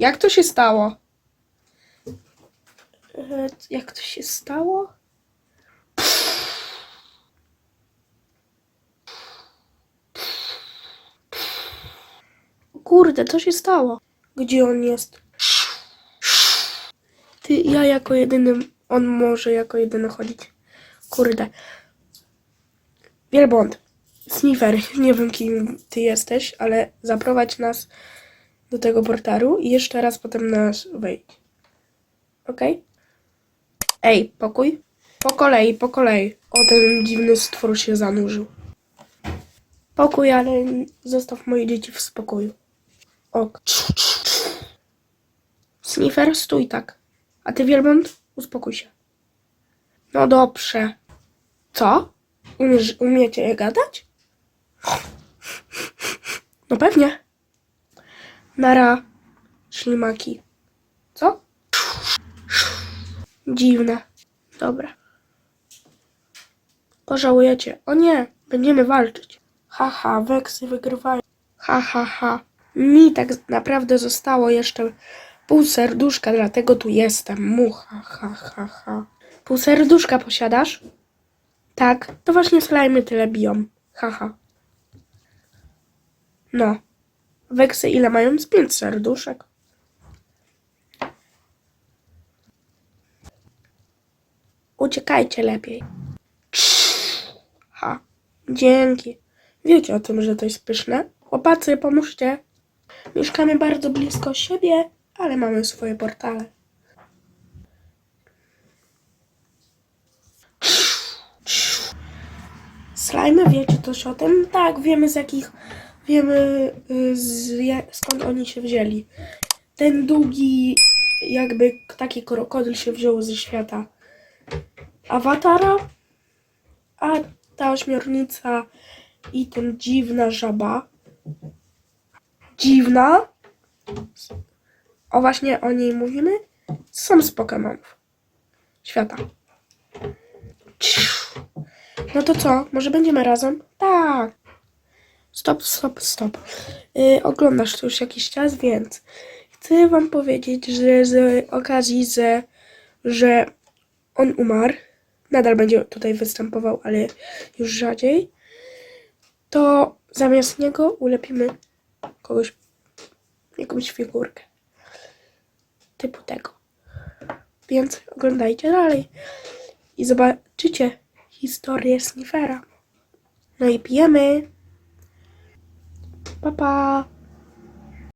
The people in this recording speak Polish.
Jak to się stało? E, Jak to się stało? Kurde, co się stało? Gdzie on jest? Ty, ja jako jedyny, on może jako jedyny chodzić. Kurde. Wielbłąd. Sniffer, nie wiem kim ty jesteś, ale zaprowadź nas do tego portalu i jeszcze raz potem nas wejdź. Okej? Ej, pokój? Po kolei, po kolei. O, ten dziwny stwór się zanurzył. Pokój, ale zostaw moje dzieci w spokoju. Ok. Sniffer, stój tak. A ty, wielbłąd, uspokój się. No dobrze. Co? Umiesz, umiecie gadać? No pewnie. Nara, ślimaki. Co? Dziwne. Dobra. Pożałujecie. O nie, będziemy walczyć. Haha, weksy wygrywają. Ha, ha, ha. Mi tak naprawdę zostało jeszcze pół serduszka, dlatego tu jestem. Mucha, ha, ha, ha. Pół serduszka posiadasz? Tak, to właśnie slajmy tyle biją. Haha. No. Weksy ile mają? Z pięć serduszek. Uciekajcie lepiej. Ha. Dzięki. Wiecie o tym, że to jest pyszne? Chłopacy, pomóżcie. Mieszkamy bardzo blisko siebie, ale mamy swoje portale. Slajmy, wiecie coś o tym? Tak, wiemy z jakich, wiemy y, z, skąd oni się wzięli. Ten długi, jakby taki krokodyl się wziął ze świata awatara, a ta ośmiornica i ten dziwna żaba. Dziwna? O właśnie o niej mówimy? Są z Pokemonów. Świata. No to co? Może będziemy razem? Tak. Stop, stop, stop. Yy, oglądasz to już jakiś czas, więc chcę wam powiedzieć, że z okazji, że, że on umarł, nadal będzie tutaj występował, ale już rzadziej, to zamiast niego ulepimy kogoś, jakąś figurkę. Typu tego. Więc oglądajcie dalej i zobaczycie historię Sniffera. No i pijemy. 拜拜。